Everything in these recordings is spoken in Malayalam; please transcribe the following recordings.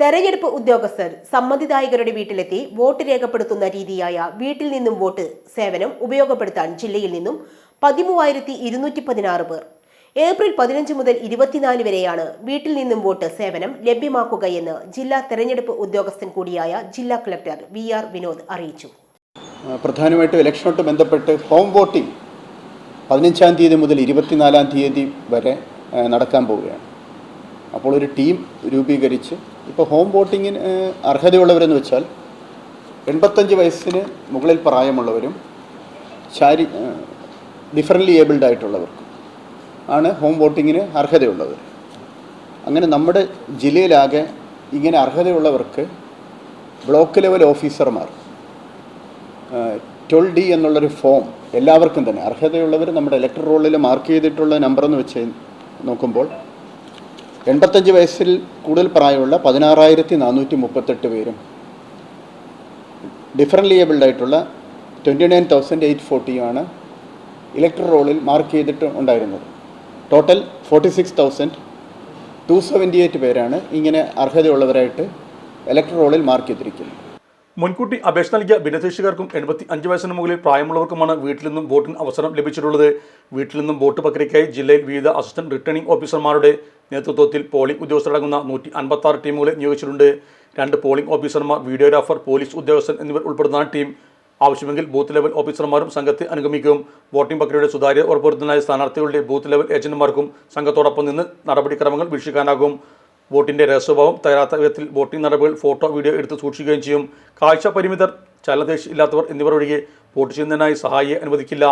തെരഞ്ഞെടുപ്പ് ഉദ്യോഗസ്ഥർ സമ്മതിദായകരുടെ വീട്ടിലെത്തി വോട്ട് രേഖപ്പെടുത്തുന്ന രീതിയായ വീട്ടിൽ നിന്നും വോട്ട് സേവനം ഉപയോഗപ്പെടുത്താൻ ജില്ലയിൽ നിന്നും പതിമൂവായിരത്തി ഇരുന്നൂറ്റി പതിനാറ് പേർ. ഏപ്രിൽ പതിനഞ്ച് മുതൽ ഇരുപത്തിനാല് വരെയാണ് വീട്ടിൽ നിന്നും വോട്ട് സേവനം ലഭ്യമാക്കുകയെന്ന് ജില്ലാ തെരഞ്ഞെടുപ്പ് ഉദ്യോഗസ്ഥൻ കൂടിയായ ജില്ലാ കളക്ടർ വി ആർ വിനോദ് അറിയിച്ചു. പ്രധാനമായിട്ടും ഇലക്ഷനോട്ട് ബന്ധപ്പെട്ട് ഹോം വോട്ടിംഗ് പതിനഞ്ചാം തീയതി മുതൽ ഇരുപത്തിനാലാം തീയതി വരെ നടക്കാൻ പോവുകയാണ്. അപ്പോൾ ഒരു ടീം രൂപീകരിച്ച് ഇപ്പോൾ ഹോം വോട്ടിങ്ങിന് അർഹതയുള്ളവരെന്ന് വെച്ചാൽ എൺപത്തഞ്ച് വയസ്സിന് മുകളിൽ പ്രായമുള്ളവരും ശാരി ഡിഫറന്റ്ലി ഏബിൾഡ് ആയിട്ടുള്ളവർക്കും ആണ് ഹോം വോട്ടിങ്ങിന് അർഹതയുള്ളവർ അങ്ങനെ നമ്മുടെ ജില്ലയിലാകെ ഇങ്ങനെ അർഹതയുള്ളവർക്ക് ബ്ലോക്ക് ലെവൽ ഓഫീസർമാർ ട്വൽ ഡി എന്നുള്ളൊരു ഫോം എല്ലാവർക്കും തന്നെ അർഹതയുള്ളവർ നമ്മുടെ ഇലക്ട്രൽ റോളിൽ മാർക്ക് ചെയ്തിട്ടുള്ള നമ്പർ എന്ന് വെച്ച് നോക്കുമ്പോൾ എൺപത്തഞ്ച് വയസ്സിൽ കൂടുതൽ പ്രായമുള്ള പതിനാറായിരത്തി നാനൂറ്റി മുപ്പത്തെട്ട് പേരും ഡിഫറന്റ്ലി ഏബിൾഡ് ആയിട്ടുള്ള ട്വന്റി നയൻ തൗസൻഡ് എയ്റ്റ് ഫോർട്ടിയുമാണ് ഇലക്ട്രൽ റോളിൽ മാർക്ക് ചെയ്തിട്ട് ഉണ്ടായിരുന്നത്. Total forty six thousand two seventy eight പേരാണ് ഇങ്ങനെ അർഹതയുള്ളവരായിട്ട് ഇലക്ട്രൽ റോളിൽ മാർക്ക് ചെയ്തിരിക്കുന്നത്. മുൻകൂട്ടി അപേക്ഷ നൽകിയ ഭിന്നശേഷിക്കാർക്കും എൺപത്തി അഞ്ച് വയസ്സിന് മുകളിൽ പ്രായമുള്ളവർക്കുമാണ് വീട്ടിൽ നിന്നും വോട്ടിന് അവസരം ലഭിച്ചിട്ടുള്ളത്. വീട്ടിൽ നിന്നും വോട്ട് പ്രക്രിയയ്ക്കായി ജില്ലയിൽ വിവിധ അസിസ്റ്റന്റ് റിട്ടേണിംഗ് ഓഫീസർമാരുടെ നേതൃത്വത്തിൽ പോളിംഗ് ഉദ്യോഗസ്ഥരടങ്ങുന്ന നൂറ്റി അൻപത്തി ആറ് ടീമുകളെ നിയോഗിച്ചിട്ടുണ്ട്. രണ്ട് പോളിംഗ് ഓഫീസർമാർ വീഡിയോഗ്രാഫർ പോലീസ് ഉദ്യോഗസ്ഥൻ എന്നിവർ ഉൾപ്പെടുന്ന ടീം. ആവശ്യമെങ്കിൽ ബൂത്ത് ലെവൽ ഓഫീസർമാരും സംഘത്തെ അനുഗമിക്കും. വോട്ടിംഗ് പ്രക്രിയയുടെ സുതാര്യ ഉറപ്പുവരുത്തുന്നതിനായി സ്ഥാനാർത്ഥികളുടെ ബൂത്ത് ലെവൽ ഏജന്റുമാർക്കും സംഘത്തോടൊപ്പം നിന്ന് നടപടിക്രമങ്ങൾ വീക്ഷിക്കാനാകും. വോട്ടിന്റെ രഹസ്യഭാവം തയ്യാറാത്ത വിധത്തിൽ വോട്ടിംഗ് നടപടികൾ ഫോട്ടോ വീഡിയോ എടുത്ത് സൂക്ഷിക്കുകയും ചെയ്യും. കാഴ്ച പരിമിതർ ചലനശേഷി ഇല്ലാത്തവർ എന്നിവർ ഒഴികെ വോട്ട് ചെയ്യുന്നതിനായി സഹായിയെ അനുവദിക്കില്ല.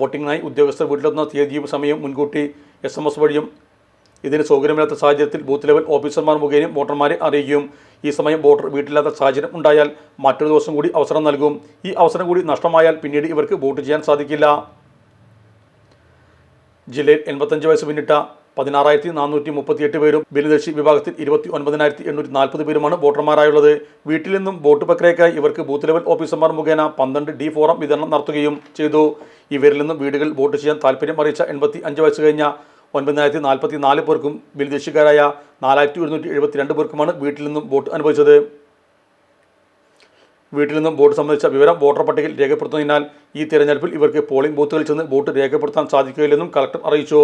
വോട്ടിംഗിനായി ഉദ്യോഗസ്ഥർ വീട്ടിലെത്തുന്ന തീയതിയും സമയം മുൻകൂട്ടി എസ് എം എസ് വഴിയും ഇതിന് സൗകര്യമില്ലാത്ത സാഹചര്യത്തിൽ ബൂത്ത് ലെവൽ ഓഫീസർമാർ മുഖേനയും വോട്ടർമാരെ അറിയിക്കും. ഈ സമയം വോട്ടർ വീട്ടിലില്ലാത്ത സാഹചര്യം ഉണ്ടായാൽ മറ്റൊരു ദിവസം കൂടി അവസരം നൽകും. ഈ അവസരം കൂടി നഷ്ടമായാൽ പിന്നീട് ഇവർക്ക് വോട്ട് ചെയ്യാൻ സാധിക്കില്ല. ജില്ലയിൽ എൺപത്തഞ്ച് വയസ്സ് പിന്നിട്ട പതിനാറായിരത്തി നാനൂറ്റി മുപ്പത്തിയെട്ട് പേരും ഭിന്നദർശി വിഭാഗത്തിൽ ഇരുപത്തി ഒൻപതിനായിരത്തി എണ്ണൂറ്റി നാൽപ്പത് പേരുമാണ് വോട്ടർമാരായുള്ളത്. വീട്ടിൽ നിന്നും വോട്ട് പ്രക്രിയക്കായി ഇവർക്ക് ബൂത്ത് ലെവൽ ഓഫീസർമാർ മുഖേന പന്ത്രണ്ട് ഡി ഫോറം വിതരണം നടത്തുകയും ചെയ്തു. ഇവരിൽ നിന്നും വീടുകളിൽ വോട്ട് ചെയ്യാൻ താല്പര്യം അറിയിച്ച എൺപത്തി അഞ്ച് വയസ്സ് കഴിഞ്ഞ ഒൻപതിനായിരത്തി നാൽപ്പത്തി നാല് പേർക്കും ഭിന്നദർശിക്കാരായ നാലായിരത്തി ഒരുന്നൂറ്റി എഴുപത്തിരണ്ട് പേർക്കുമാണ് വീട്ടിൽ നിന്നും വോട്ട് അനുഭവിച്ചത് വീട്ടിൽ നിന്നും വോട്ട് സംബന്ധിച്ച വിവരം വോട്ടർ പട്ടികയിൽ രേഖപ്പെടുത്തുന്നതിനാൽ ഈ തിരഞ്ഞെടുപ്പിൽ ഇവർക്ക് പോളിംഗ് ബൂത്തുകളിൽ ചെന്ന് വോട്ട് രേഖപ്പെടുത്താൻ സാധിക്കുകയില്ലെന്നും കളക്ടർ അറിയിച്ചു.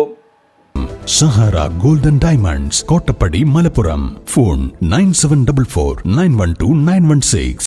Sahara golden diamonds Kottappadi Malappuram. Phone nine seven double four nine one two nine one six.